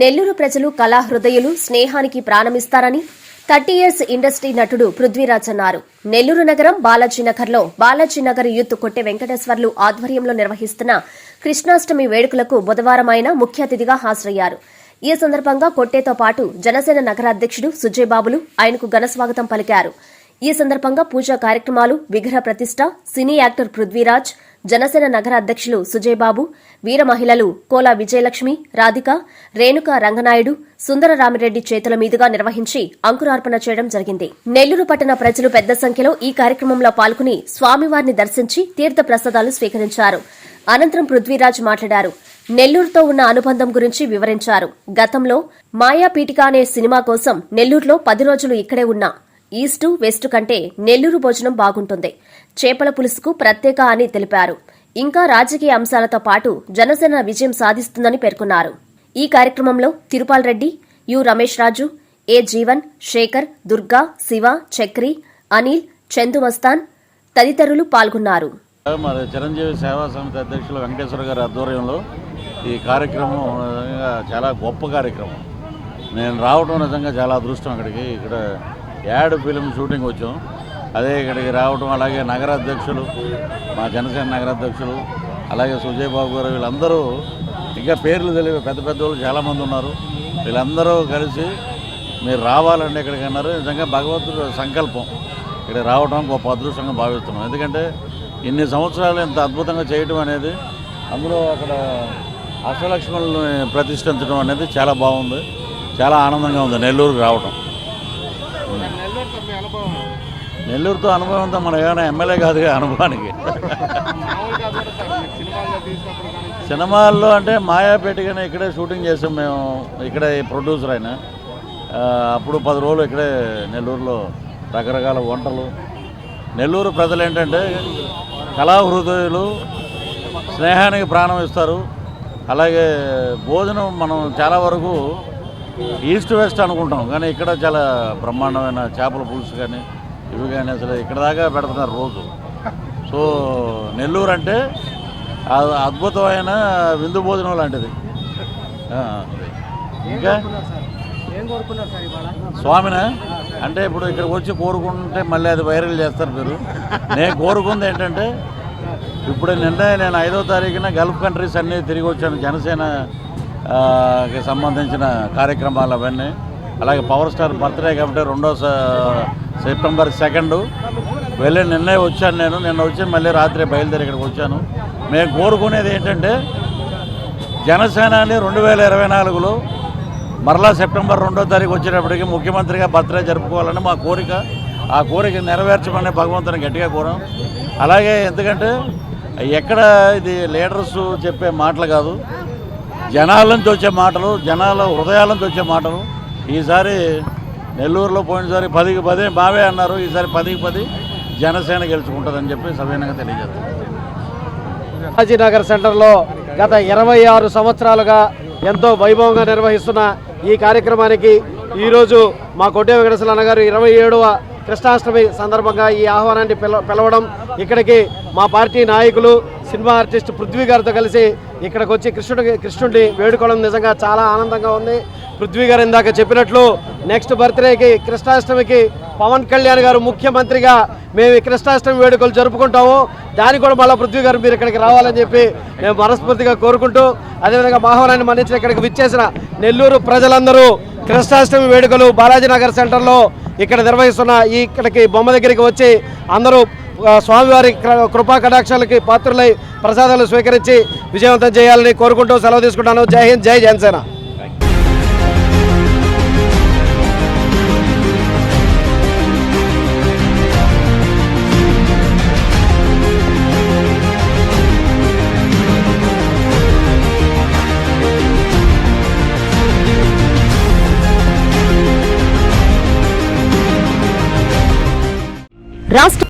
నెల్లూరు ప్రజలు కళాహృదయులు స్నేహానికి ప్రాణమిస్తారని thirty years industry నటుడు పృథ్వీరాజ్ అన్నారు. నెల్లూరు నగరం బాలాజీనగర్లో బాలాజీనగర్ యూత్ కొట్టె వెంకటేశ్వర్లు ఆధ్వర్యంలో నిర్వహిస్తున్న కృష్ణాష్టమి వేడుకలకు బుధవారం ఆయన ముఖ్య అతిథిగా హాజరయ్యారు. ఈ సందర్భంగా కొట్టేతో పాటు జనసేన నగరాధ్యక్షుడు సుజయ్ బాబులు ఆయనకు ఘనస్వాగతం పలికారు. ఈ సందర్భంగా పూజా కార్యక్రమాలు విగ్రహ ప్రతిష్ట సినీ యాక్టర్ పృథ్వీరాజ్ జనసేన నగర అధ్యక్షులు సుజయ్ బాబు వీర మహిళలు కోలా విజయలక్ష్మి రాధిక రేణుక రంగనాయుడు సుందర రామిరెడ్డి చేతుల మీదుగా నిర్వహించి అంకురార్పణ చేయడం జరిగింది. నెల్లూరు పట్టణ ప్రజలు పెద్ద సంఖ్యలో ఈ కార్యక్రమంలో పాల్గొని స్వామివారిని దర్శించి తీర్థ ప్రసాదాలు స్వీకరించారు. అనంతరం పృథ్వీరాజ్ మాట్లాడారు. నెల్లూరుతో ఉన్న అనుబంధం గురించి వివరించారు. గతంలో మాయా పీఠిక అనే సినిమా కోసం నెల్లూరులో పది రోజులు ఇక్కడే ఉన్నా. ఈస్టు వెస్ట్ కంటే నెల్లూరు భోజనం బాగుంటుంది. చేపల పులుసుకు ప్రత్యేక అని తెలిపారు. ఇంకా రాజకీయ అంశాలతో పాటు జనసేన విజయం సాధిస్తుందని పేర్కొన్నారు. ఈ కార్యక్రమంలో తిరుపాల్ రెడ్డి యు రమేష్ రాజు ఏ జీవన్ శేఖర్ దుర్గా శివ చక్రి అనిల్ చందు మస్తాన్ తదితరులు పాల్గొన్నారు. మరి చిరంజీవి సేవా సమితి అధ్యక్షులు వెంకటేశ్వర గారి ఆధ్వర్యంలో ఈ కార్యక్రమం నిజంగా చాలా గొప్ప కార్యక్రమం. నేను రావడం నిజంగా చాలా అదృష్టం అక్కడికి. ఇక్కడ యాడ్ ఫిలిం షూటింగ్ వచ్చాం. అదే ఇక్కడికి రావడం అలాగే నగర అధ్యక్షులు మా జనసేన నగర అధ్యక్షులు అలాగే సుజయ్ బాబు గారు వీళ్ళందరూ ఇంకా పేర్లు తెలియ పెద్ద పెద్ద వాళ్ళు చాలామంది ఉన్నారు. వీళ్ళందరూ కలిసి మీరు రావాలండి ఇక్కడికి అన్నారు. నిజంగా భగవంతుడు సంకల్పం. ఇక్కడ రావడం గొప్ప అదృష్టంగా భావిస్తున్నాం. ఎందుకంటే ఇన్ని సంవత్సరాలు ఇంత అద్భుతంగా చేయడం అనేది అందులో అక్కడ అష్టలక్ష్మణులను ప్రతిష్ఠించడం అనేది చాలా బాగుంది. చాలా ఆనందంగా ఉంది. నెల్లూరుకి రావడం నెల్లూరుతో అనుభవం అంతా మన ఏమైనా ఎమ్మెల్యే కాదు అనుభవానికి. సినిమాల్లో అంటే మాయాపేటగానే ఇక్కడే షూటింగ్ చేసాం మేము. ఇక్కడే ప్రొడ్యూసర్ ఆయన. అప్పుడు పది రోజులు ఇక్కడే నెల్లూరులో రకరకాల వంటలు. నెల్లూరు ప్రజలు ఏంటంటే కళాహృదయులు స్నేహానికి ప్రాణం ఇస్తారు. అలాగే భోజనం మనం చాలా వరకు ఈస్ట్ వెస్ట్ అనుకుంటాం. కానీ ఇక్కడ చాలా బ్రహ్మాండమైన చేపల పులుసు కానీ ఇవి కానీ అసలు ఇక్కడ దాకా పెడుతున్నారు రోజు. సో నెల్లూరు అంటే అద్భుతమైన విందు భోజనం లాంటిది. ఇంకా? స్వామిన? అంటే ఇప్పుడు ఇక్కడికి వచ్చి కోరుకుంటే మళ్ళీ అది వైరల్ చేస్తారు మీరు. నేను కోరుకుంది ఏంటంటే ఇప్పుడు నిన్న నేను ఐదో తారీఖున గల్ఫ్ కంట్రీస్ అన్నీ తిరిగి వచ్చాను. జనసేన ఆ, కి సంబంధించిన కార్యక్రమాలు అవన్నీ. అలాగే పవర్ స్టార్ బర్త్డే కాబట్టి రెండో సెప్టెంబర్ సెకండు. వెళ్ళి నిన్నే వచ్చాను నేను. నిన్న వచ్చి మళ్ళీ రాత్రి బయలుదేరి ఇక్కడికి వచ్చాను. మేము కోరుకునేది ఏంటంటే జనసేనాని రెండు వేల ఇరవై నాలుగులో మరలా సెప్టెంబర్ రెండో తారీఖు వచ్చేటప్పటికి ముఖ్యమంత్రిగా బర్త్డే జరుపుకోవాలని మా కోరిక. ఆ కోరిక నెరవేర్చమని భగవంతుని గట్టిగా కోరాం. అలాగే ఎందుకంటే ఎక్కడ ఇది లీడర్స్ చెప్పే మాటలు కాదు. జనాల నుంచి వచ్చే మాటలు జనాల హృదయాల నుంచి వచ్చే మాటలు. ఈసారి నెల్లూరులో పోయినసారి పదికి పది బావే అన్నారు ఈసారి పదికి పది జనసేన గెలుచుకుంటుందని చెప్పి సవినయంగా తెలియజేస్తారు రాజీనగర్ సెంటర్లో గత ఇరవై ఆరు సంవత్సరాలుగా ఎంతో వైభవంగా నిర్వహిస్తున్న ఈ కార్యక్రమానికి ఈరోజు మా కొట్టే వెంకటేశ్వర అన్నగారు ఇరవై ఏడవ కృష్ణాష్టమి సందర్భంగా ఈ ఆహ్వానాన్ని పిలవడం ఇక్కడికి మా పార్టీ నాయకులు సినిమా ఆర్టిస్ట్ పృథ్వీ గారితో కలిసి ఇక్కడికి వచ్చి కృష్ణుడి కృష్ణుడిని వేడుకోవడం నిజంగా చాలా ఆనందంగా ఉంది. పృథ్వీ గారు ఇందాక చెప్పినట్లు నెక్స్ట్ బర్త్డేకి కృష్ణాష్టమికి పవన్ కళ్యాణ్ గారు ముఖ్యమంత్రిగా మేము కృష్ణాష్టమి వేడుకలు జరుపుకుంటాము. దానికి కూడా మళ్ళీ పృథ్వీ గారు మీరు ఇక్కడికి రావాలని చెప్పి మేము మనస్ఫూర్తిగా కోరుకుంటూ అదేవిధంగా మా మన్నించిన ఇక్కడికి విచ్చేసిన నెల్లూరు ప్రజలందరూ కృష్ణాష్టమి వేడుకలు బాలాజీనగర్ సెంటర్లో ఇక్కడ నిర్వహిస్తున్న ఈ ఇక్కడికి బొమ్మ దగ్గరికి వచ్చి అందరూ స్వామివారి కృపా కటాక్షాలకి పాత్రులై ప్రసాదాలు స్వీకరించి విజయవంతం చేయాలని కోరుకుంటూ సెలవు తీసుకుంటాను. జై హింద్ జై జనసేన. రాష్ట్ర